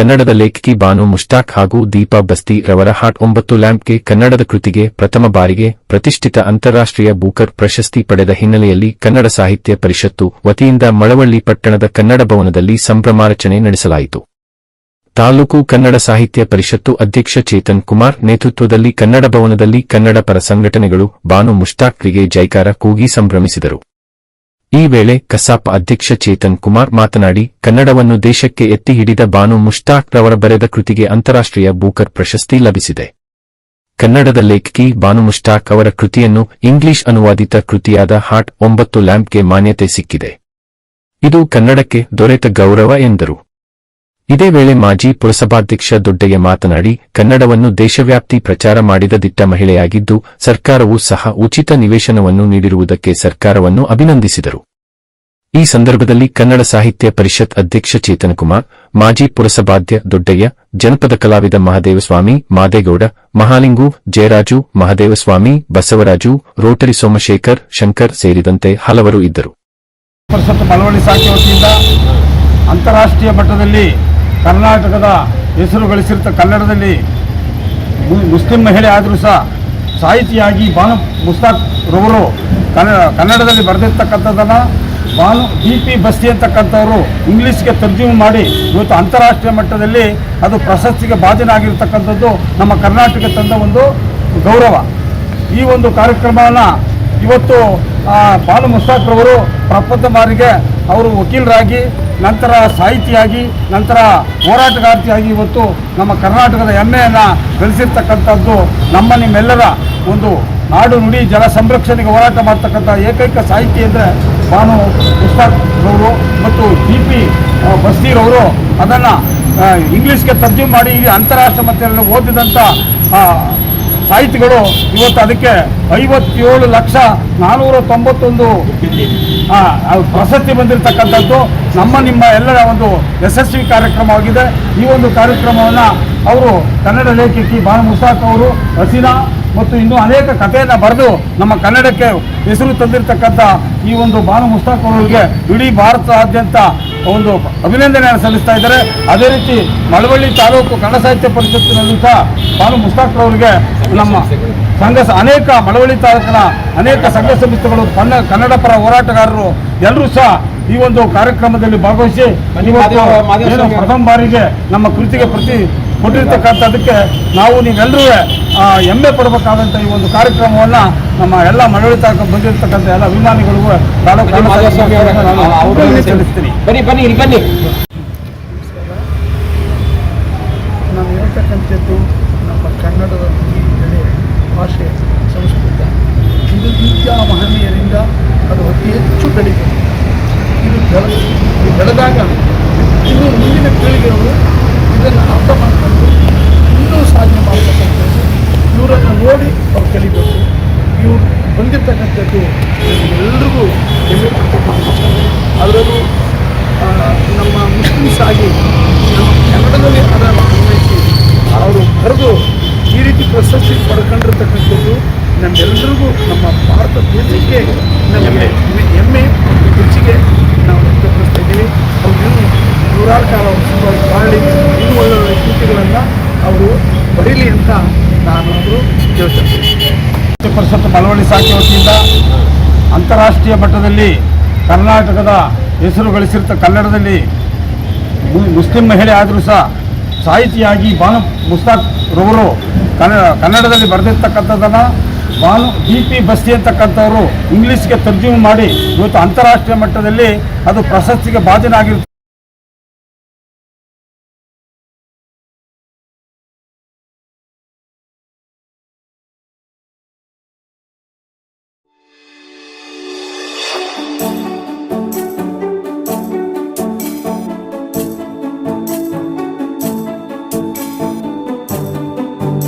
ಕನ್ನಡದ ಲೇಖಕಿ ಬಾನು ಮುಷ್ತಾಕ್ ಹಾಗೂ ದೀಪಾ ಬಸ್ತಿ ರವರ ಹಾಟ್ ಒಂಬತ್ತು ಲ್ಯಾಂಪ್ಗೆ ಕನ್ನಡದ ಕೃತಿಗೆ ಪ್ರಥಮ ಬಾರಿಗೆ ಪ್ರತಿಷ್ಠಿತ ಅಂತಾರಾಷ್ಟ್ರೀಯ ಬೂಕರ್ ಪ್ರಶಸ್ತಿ ಪಡೆದ ಹಿನ್ನೆಲೆಯಲ್ಲಿ ಕನ್ನಡ ಸಾಹಿತ್ಯ ಪರಿಷತ್ತು ವತಿಯಿಂದ ಮಳವಳ್ಳಿ ಪಟ್ಟಣದ ಕನ್ನಡ ಭವನದಲ್ಲಿ ಸಂಭ್ರಮಾರಚನೆ ನಡೆಸಲಾಯಿತು. ತಾಲೂಕು ಕನ್ನಡ ಸಾಹಿತ್ಯ ಪರಿಷತ್ತು ಅಧ್ಯಕ್ಷ ಚೇತನ್ ಕುಮಾರ್ ನೇತೃತ್ವದಲ್ಲಿ ಕನ್ನಡ ಭವನದಲ್ಲಿ ಕನ್ನಡ ಪರ ಸಂಘಟನೆಗಳು ಬಾನು ಮುಷ್ತಾಕ್ರಿಗೆ ಜೈಕಾರ ಕೂಗಿ ಸಂಭ್ರಮಿಸಿದರು. ಈ ವೇಳೆ ಕಸಾಪ ಅಧ್ಯಕ್ಷ ಚೇತನ್ ಕುಮಾರ್ ಮಾತನಾಡಿ, ಕನ್ನಡವನ್ನು ದೇಶಕ್ಕೆ ಎತ್ತಿ ಹಿಡಿದ ಬಾನು ಮುಷ್ತಾಕ್ ರವರ ಬರೆದ ಕೃತಿಗೆ ಅಂತಾರಾಷ್ಟ್ರೀಯ ಬೂಕರ್ ಪ್ರಶಸ್ತಿ ಲಭಿಸಿದೆ. ಕನ್ನಡದ ಲೇಖಕಿ ಬಾನು ಮುಷ್ತಾಕ್ ಅವರ ಕೃತಿಯನ್ನು ಇಂಗ್ಲಿಷ್ ಅನುವಾದಿತ ಕೃತಿಯಾದ ಹಾಟ್ ಒಂಬತ್ತು ಲ್ಯಾಂಪ್ಗೆ ಮಾನ್ಯತೆ ಸಿಕ್ಕಿದೆ. ಇದು ಕನ್ನಡಕ್ಕೆ ದೊರೆತ ಗೌರವ ಎಂದರು. ಇದೇ ವೇಳೆ ಮಾಜಿ ಪುರಸಭಾಧ್ಯಕ್ಷ ದೊಡ್ಡಯ್ಯ ಮಾತನಾಡಿ, ಕನ್ನಡವನ್ನು ದೇಶವ್ಯಾಪ್ತಿ ಪ್ರಚಾರ ಮಾಡಿದ ದಿಟ್ಟ ಮಹಿಳೆಯಾಗಿದ್ದು, ಸರ್ಕಾರವು ಸಹ ಉಚಿತ ನಿವೇಶನವನ್ನು ನೀಡಿರುವುದಕ್ಕೆ ಸರ್ಕಾರವನ್ನು ಅಭಿನಂದಿಸಿದರು. ಈ ಸಂದರ್ಭದಲ್ಲಿ ಕನ್ನಡ ಸಾಹಿತ್ಯ ಪರಿಷತ್ ಅಧ್ಯಕ್ಷ ಚೇತನಕುಮಾರ್, ಮಾಜಿ ಪುರಸಭಾಧ್ಯ ದೊಡ್ಡಯ್ಯ, ಜನಪದ ಕಲಾವಿದ ಮಹದೇವಸ್ವಾಮಿ, ಮಾದೇಗೌಡ, ಮಹಾಲಿಂಗು, ಜಯರಾಜು, ಮಹದೇವಸ್ವಾಮಿ, ಬಸವರಾಜು, ರೋಟರಿ ಸೋಮಶೇಖರ್, ಶಂಕರ್ ಸೇರಿದಂತೆ ಹಲವರು ಇದ್ದರು. ಅಂತಾರಾಷ್ಟ್ರೀಯ ಮಟ್ಟದಲ್ಲಿ ಕರ್ನಾಟಕದ ಹೆಸರು ಗಳಿಸಿರ್ತ ಕನ್ನಡದಲ್ಲಿ ಮುಸ್ಲಿಂ ಮಹಿಳೆ ಆದರೂ ಸಹ ಸಾಹಿತಿಯಾಗಿ ಬಾನು ಮುಸ್ತಾಕ್ ರವರು ಕನ್ನಡ, ಕನ್ನಡದಲ್ಲಿ ಬರೆದಿರ್ತಕ್ಕಂಥದ್ದನ್ನು ಬಾನು ಡಿ ಪಿ ಬಸ್ತಿ ಅಂತಕ್ಕಂಥವರು ಇಂಗ್ಲೀಷ್ಗೆ ತರ್ಜುಮೆ ಮಾಡಿ ಇವತ್ತು ಅಂತಾರಾಷ್ಟ್ರೀಯ ಮಟ್ಟದಲ್ಲಿ ಅದು ಪ್ರಶಸ್ತಿಗೆ ಬಾಧನಾಗಿರ್ತಕ್ಕಂಥದ್ದು ನಮ್ಮ ಕರ್ನಾಟಕ ತಂದ ಒಂದು ಗೌರವ. ಈ ಒಂದು ಕಾರ್ಯಕ್ರಮವನ್ನು ಇವತ್ತು ಬಾನು ಮುಸ್ತಾಕ್ ರವರು ಪ್ರಪ್ರಥಮ ಬಾರಿಗೆ ಅವರು ವಕೀಲರಾಗಿ, ನಂತರ ಸಾಹಿತಿಯಾಗಿ, ನಂತರ ಹೋರಾಟಗಾರ್ತಿಯಾಗಿ ಇವತ್ತು ನಮ್ಮ ಕರ್ನಾಟಕದ ಹೆಮ್ಮೆಯನ್ನು ಗಳಿಸಿರ್ತಕ್ಕಂಥದ್ದು ನಮ್ಮ ನಿಮ್ಮೆಲ್ಲರ ಒಂದು ನಾಡು ನುಡಿ ಜಲ ಸಂರಕ್ಷಣೆಗೆ ಹೋರಾಟ ಮಾಡ್ತಕ್ಕಂಥ ಏಕೈಕ ಸಾಹಿತಿ ಅಂದರೆ ಭಾನು ರವರು ಮತ್ತು ಜಿ ಪಿ ಬಸ್ತಿರವರು ಅದನ್ನು ಇಂಗ್ಲೀಷ್ಗೆ ತರ್ಜುಮೆ ಮಾಡಿ ಅಂತಾರಾಷ್ಟ್ರೀಯ ಮಟ್ಟದಲ್ಲಿ ಓದಿದಂಥ ಸಾಹಿತಿಗಳು ಇವತ್ತು ಅದಕ್ಕೆ ಐವತ್ತೇಳು ಲಕ್ಷ ನಾನ್ನೂರ ತೊಂಬತ್ತೊಂದು ಪ್ರಶಸ್ತಿ ಬಂದಿರತಕ್ಕಂಥದ್ದು ನಮ್ಮ, ನಿಮ್ಮ ಎಲ್ಲರ ಒಂದು ಯಶಸ್ವಿ ಕಾರ್ಯಕ್ರಮವಾಗಿದೆ. ಈ ಒಂದು ಕಾರ್ಯಕ್ರಮವನ್ನು ಅವರು ಕನ್ನಡ ಲೇಖಕಿ ಬಾನು ಮುಸಾಕ್ ಅವರು, ಹಸೀನಾ ಮತ್ತು ಇನ್ನೂ ಅನೇಕ ಕಥೆಯನ್ನು ಬರೆದು ನಮ್ಮ ಕನ್ನಡಕ್ಕೆ ಹೆಸರು ತಂದಿರತಕ್ಕಂಥ ಈ ಒಂದು ಬಾನು ಮುಸ್ತಾಕ್ ಅವರಿಗೆ ಇಡೀ ಭಾರತದಾದ್ಯಂತ ಒಂದು ಅಭಿನಂದನೆಯನ್ನು ಸಲ್ಲಿಸ್ತಾ ಇದ್ದಾರೆ. ಅದೇ ರೀತಿ ಮಳವಳ್ಳಿ ತಾಲೂಕು ಕನ್ನಡ ಸಾಹಿತ್ಯ ಪರಿಷತ್ತಿನಲ್ಲೂ ಸಹ ಬಾನು ಮುಸ್ತಾಕ್ ಅವರಿಗೆ ನಮ್ಮ ಸಂಘ ಅನೇಕ ಮಳವಳ್ಳಿ ತಾಲೂಕಿನ ಅನೇಕ ಸಂಘ ಸಂಸ್ಥೆಗಳು ಕನ್ನ ಕನ್ನಡ ಪರ ಹೋರಾಟಗಾರರು ಎಲ್ಲರೂ ಸಹ ಈ ಒಂದು ಕಾರ್ಯಕ್ರಮದಲ್ಲಿ ಭಾಗವಹಿಸಿ ಪ್ರಥಮ ಬಾರಿಗೆ ನಮ್ಮ ಕೃತಿಗೆ ಪ್ರತಿ ಕೊಟ್ಟಿರ್ತಕ್ಕಂಥದ್ದಕ್ಕೆ ನಾವು ನೀವೆಲ್ಲರೂ ಆ, ಹೆಮ್ಮೆ ಪಡಬೇಕಾದಂಥ ಈ ಒಂದು ಕಾರ್ಯಕ್ರಮವನ್ನು ನಮ್ಮ ಎಲ್ಲ ತಾಲೂಕು ಬಂದಿರತಕ್ಕಂಥ ಎಲ್ಲ ಅಭಿಮಾನಿಗಳಿಗೂ ಸಲ್ಲಿಸ್ತೀನಿ. ಬನ್ನಿ ಬನ್ನಿ ಇಲ್ಲಿ ಬನ್ನಿ. ನಾವು ಹೇಳ್ತಕ್ಕಂಥದ್ದು ನಮ್ಮ ಕನ್ನಡದ ಬೆಳೆ ಭಾಷೆ ಸಂಸ್ಕೃತ. ಇದು ವಿದ್ಯಾ ಮಹನೀಯರಿಂದ ಅದು ಅತಿ ಹೆಚ್ಚು ಬೆಳೀತದೆ. ಇದು ಬೆಳ ಇದು ಬೆಳೆದಾಗ ನೋಡಿ ಅವ್ರು ಕಲಿಬೇಕು. ಇವರು ಬಂದಿರ್ತಕ್ಕಂಥದ್ದು ಎಲ್ರಿಗೂ ಹೆಮ್ಮೆ ಪಡ್ತಕ್ಕಂಥ ಅದರಲ್ಲೂ ನಮ್ಮ ಮುಸ್ಲಿಮ್ಸ್ ಆಗಿ ನಮ್ಮ ಕನ್ನಡದಲ್ಲಿ ಅದನ್ನು ಅನ್ವಯಿಸಿ ಅವರು ಬರೆದು ಈ ರೀತಿ ಪ್ರಶಸ್ತಿ ಪಡ್ಕೊಂಡಿರ್ತಕ್ಕಂಥದ್ದು ನಮ್ಮೆಲ್ಲರಿಗೂ ನಮ್ಮ ಭಾರತ ದೇಶಕ್ಕೆ ನಮಗೆ ಹೆಮ್ಮೆ- ಹೆಚ್ಚಿಗೆ ನಾವು ವ್ಯಕ್ತಪಡಿಸ್ತಾ ಇದ್ದೀವಿ. ಅವ್ರು ನೂರಾರು ಕಾಲ ಬಾಳಿ ಇನ್ನೂ ಒಳ್ಳೆ ಕೃತಿಗಳನ್ನು ಅವರು ಬರೀಲಿ ಅಂತ ನಾನು ಸಾಹಿತ್ಯ ಪರಿಷತ್ ಮಳವಳ್ಳಿ ಶಾಖೆ ವತಿಯಿಂದ ಅಂತಾರಾಷ್ಟ್ರೀಯ ಮಟ್ಟದಲ್ಲಿ ಕರ್ನಾಟಕದ ಹೆಸರು ಗಳಿಸಿರ್ತ ಕನ್ನಡದಲ್ಲಿ ಮುಸ್ಲಿಂ ಮಹಿಳೆ ಆದರೂ ಸಹ ಸಾಹಿತಿಯಾಗಿ ಬಾನು ಮುಸ್ತಾಕ್ ರವರು ಕನ್ನಡ ಕನ್ನಡದಲ್ಲಿ ಬರೆದಿರ್ತಕ್ಕಂಥದ್ದನ್ನು ಬಾನು ಡಿ ಪಿ ಬಸ್ತಿ ಅಂತಕ್ಕಂಥವರು ಇಂಗ್ಲೀಷ್ಗೆ ತರ್ಜುಮೆ ಮಾಡಿ ಇವತ್ತು ಅಂತಾರಾಷ್ಟ್ರೀಯ ಮಟ್ಟದಲ್ಲಿ ಅದು ಪ್ರಶಸ್ತಿಗೆ ಭಾಜನಾಗಿರ್ತ